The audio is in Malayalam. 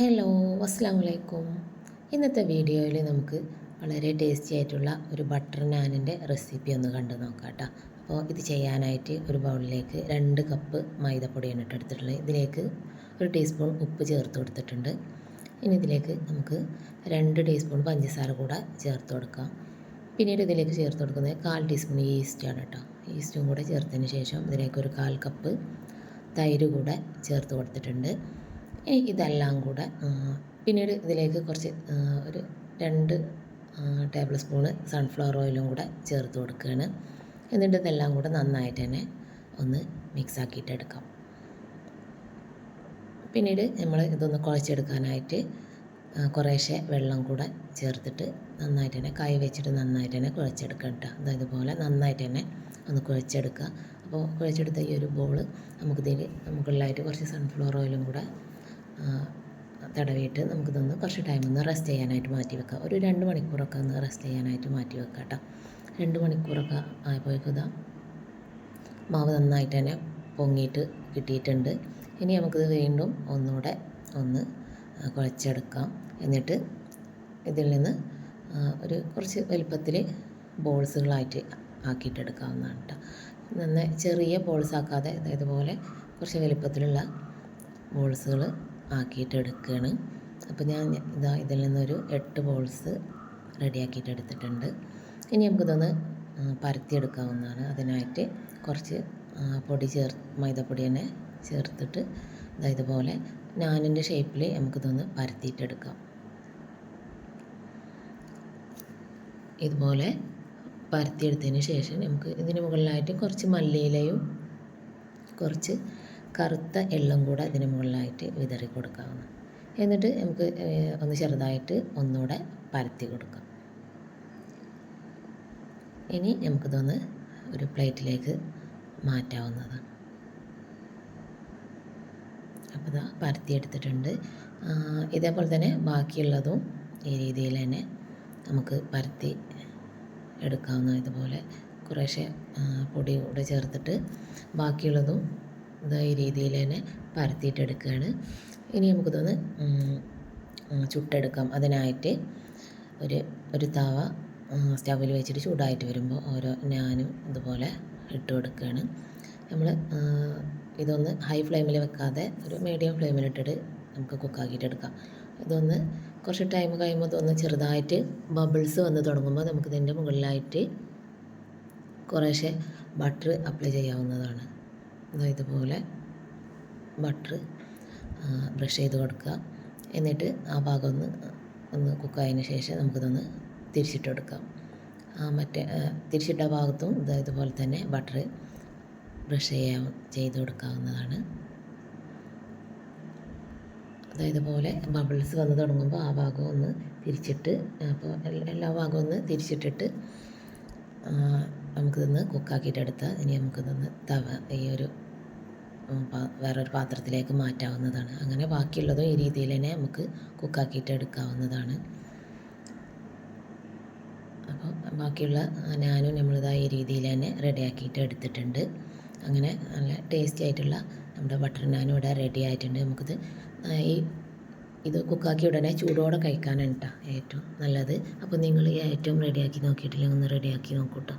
ഹലോ അസ്സാം വലൈക്കും ഇന്നത്തെ വീഡിയോയിൽ നമുക്ക് വളരെ ടേസ്റ്റി ആയിട്ടുള്ള ഒരു ബട്ടർ നാനിന്റെ റെസിപ്പി ഒന്ന് കണ്ടു നോക്കാം കേട്ടോ അപ്പോൾ ഇത് ചെയ്യാനായിട്ട് ഒരു ബൗളിലേക്ക് രണ്ട് കപ്പ് മൈദപ്പൊടിയാണ് ഇട്ട് എടുത്തിട്ടുള്ളത്. ഇതിലേക്ക് ഒരു ടീസ്പൂൺ ഉപ്പ് ചേർത്ത് കൊടുത്തിട്ടുണ്ട്. ഇനി ഇതിലേക്ക് നമുക്ക് രണ്ട് ടീസ്പൂൺ പഞ്ചസാര കൂടെ ചേർത്ത് കൊടുക്കാം. പിന്നീട് ഇതിലേക്ക് ചേർത്ത് കൊടുക്കുന്നത് കാൽ ടീസ്പൂൺ ഈസ്റ്റാണ് കേട്ടോ ഈസ്റ്റും കൂടെ ചേർത്തതിന് ശേഷം ഇതിലേക്ക് ഒരു കാൽ കപ്പ് തൈര് കൂടെ ചേർത്ത് കൊടുത്തിട്ടുണ്ട്. ഇനി ഇതെല്ലാം കൂടെ പിന്നീട് ഇതിലേക്ക് കുറച്ച് ഒരു രണ്ട് ടേബിൾ സ്പൂണ് സൺഫ്ലവർ ഓയിലും കൂടെ ചേർത്ത് കൊടുക്കുകയാണ്. എന്നിട്ട് ഇതെല്ലാം കൂടെ നന്നായിട്ട് തന്നെ ഒന്ന് മിക്സ് ആക്കിയിട്ട് എടുക്കാം. പിന്നീട് നമ്മൾ ഇതൊന്ന് കുഴച്ചെടുക്കാനായിട്ട് കുറേശ്ശെ വെള്ളം കൂടെ ചേർത്തിട്ട് നന്നായിട്ട് തന്നെ കൈ വെച്ചിട്ട് നന്നായിട്ട് തന്നെ കുഴച്ചെടുക്കാം കേട്ടോ. അതായത് പോലെ നന്നായിട്ട് തന്നെ ഒന്ന് കുഴച്ചെടുക്കുക. അപ്പോൾ കുഴച്ചെടുത്ത ഈ ഒരു ബോൾ നമുക്കിതിൽ മുകളിലായിട്ട് കുറച്ച് സൺഫ്ലവർ ഓയിലും കൂടെ തടവിയിട്ട് നമുക്കിതൊന്ന് കുറച്ച് ടൈം ഒന്ന് റെസ്റ്റ് ചെയ്യാനായിട്ട് മാറ്റി വെക്കാം. ഒരു രണ്ട് മണിക്കൂറൊക്കെ ഒന്ന് റെസ്റ്റ് ചെയ്യാനായിട്ട് മാറ്റി വെക്കാം കേട്ടോ രണ്ട് മണിക്കൂറൊക്കെ ആയപ്പോഴേക്കും ഇതാ മാവ് നന്നായിട്ട് തന്നെ പൊങ്ങിയിട്ട് കിട്ടിയിട്ടുണ്ട്. ഇനി നമുക്കിത് വീണ്ടും ഒന്നുകൂടെ ഒന്ന് കുഴച്ചെടുക്കാം. എന്നിട്ട് ഇതിൽ നിന്ന് ഒരു കുറച്ച് വലുപ്പത്തിൽ ബോൾസുകളായിട്ട് ആക്കിയിട്ടെടുക്കാവുന്നതാണ് കേട്ടോ നന്നായി ചെറിയ ബോൾസ് ആക്കാതെ ഇതുപോലെ കുറച്ച് വലുപ്പത്തിലുള്ള ബോൾസുകൾ ആക്കിയിട്ട് എടുക്കുകയാണ് അപ്പോൾ ഞാൻ ഇതാ ഇതിൽ നിന്നൊരു എട്ട് ബോൾസ് റെഡിയാക്കിയിട്ട് എടുത്തിട്ടുണ്ട്. ഇനി നമുക്കിതൊന്ന് പരത്തിയെടുക്കാവുന്നതാണ്. അതിനായിട്ട് കുറച്ച് പൊടി ചേർ മൈദപ്പൊടി തന്നെ ചേർത്തിട്ട് ഇതുപോലെ നാനിന്റെ ഷേപ്പിൽ നമുക്കിതൊന്ന് പരത്തിയിട്ടെടുക്കാം. ഇതുപോലെ പരത്തിയെടുത്തതിന് ശേഷം നമുക്ക് ഇതിന് മുകളിലായിട്ട് കുറച്ച് മല്ലിയിലയും കുറച്ച് കറുത്ത എള്ളും കൂടെ ഇതിന് മുകളിലായിട്ട് വിതറി കൊടുക്കാവുന്ന. എന്നിട്ട് നമുക്ക് ഒന്ന് ചെറുതായിട്ട് ഒന്നുകൂടെ പരത്തി കൊടുക്കാം. ഇനി നമുക്കിതൊന്ന് ഒരു പ്ലേറ്റിലേക്ക് മാറ്റാവുന്നതാണ്. അപ്പോൾ ഇതാ പരത്തി എടുത്തിട്ടുണ്ട്. ഇതേപോലെ തന്നെ ബാക്കിയുള്ളതും ഈ രീതിയിൽ തന്നെ നമുക്ക് പരത്തി എടുക്കാവുന്ന ഇതുപോലെ കുറേശ്ശെ പൊടി കൂടെ ചേർത്തിട്ട് ബാക്കിയുള്ളതും ഈ രീതിയിൽ തന്നെ പരത്തിയിട്ടെടുക്കുകയാണ്. ഇനി നമുക്കിതൊന്ന് ചുട്ടെടുക്കാം. അതിനായിട്ട് ഒരു ഒരു തവ സ്റ്റവിൽ വെച്ചിട്ട് ചൂടായിട്ട് വരുമ്പോൾ ഓരോ ഞാനും ഇതുപോലെ ഇട്ട് കൊടുക്കുകയാണ്. നമ്മൾ ഇതൊന്ന് ഹൈ ഫ്ലെയിമിൽ വെക്കാതെ ഒരു മീഡിയം ഫ്ലെയിമിലിട്ടിട്ട് നമുക്ക് കുക്കാക്കിയിട്ട് എടുക്കാം. ഇതൊന്ന് കുറച്ച് ടൈം കഴിയുമ്പോൾ ഇതൊന്ന് ചെറുതായിട്ട് ബബിൾസ് വന്ന് തുടങ്ങുമ്പോൾ നമുക്കിതിന്റെ മുകളിലായിട്ട് കുറേശ്ശെ ബട്ടർ അപ്ലൈ ചെയ്യാവുന്നതാണ്. ഇതുപോലെ ബട്ടർ ബ്രഷ് ചെയ്ത് കൊടുക്കുക. എന്നിട്ട് ആ ഭാഗം ഒന്ന് ഒന്ന് കുക്കായതിന് ശേഷം നമുക്കിതൊന്ന് തിരിച്ചിട്ട് കൊടുക്കാം. മറ്റേ തിരിച്ചിട്ട ഭാഗത്തും ഇത് ഇതുപോലെ തന്നെ ബട്ടർ ബ്രഷ് ചെയ്യാൻ ചെയ്ത് കൊടുക്കാവുന്നതാണ്. അതായത് പോലെ ബബിൾസ് വന്ന് തുടങ്ങുമ്പോൾ ആ ഭാഗം ഒന്ന് തിരിച്ചിട്ട് അപ്പോൾ എല്ലാ ഭാഗവും ഒന്ന് തിരിച്ചിട്ടിട്ട് നമുക്കിതൊന്ന് കുക്കാക്കിയിട്ടെടുത്ത് ഇനി നമുക്കിതൊന്ന് തവ ഈ ഒരു വേറൊരു പാത്രത്തിലേക്ക് മാറ്റാവുന്നതാണ്. അങ്ങനെ ബാക്കിയുള്ളതും ഈ രീതിയിൽ തന്നെ നമുക്ക് കുക്കാക്കിയിട്ട് എടുക്കാവുന്നതാണ് അപ്പോൾ ബാക്കിയുള്ള ഞാനും നമ്മളിതാ ഈ രീതിയിൽ തന്നെ റെഡിയാക്കിയിട്ട് എടുത്തിട്ടുണ്ട് അങ്ങനെ നല്ല ടേസ്റ്റി ആയിട്ടുള്ള നമ്മുടെ ബട്ടർ നാനും ഇവിടെ റെഡി ആയിട്ടുണ്ട്. നമുക്കിത് ഈ ഇത് കുക്കാക്കി ഉടനെ ചൂടോടെ കഴിക്കാനാണ് കേട്ടോ ഏറ്റവും നല്ലത്. അപ്പോൾ നിങ്ങൾ ഏറ്റവും റെഡിയാക്കി നോക്കിയിട്ടില്ലെങ്കിൽ ഒന്ന് റെഡിയാക്കി നോക്കൂട്ടോ.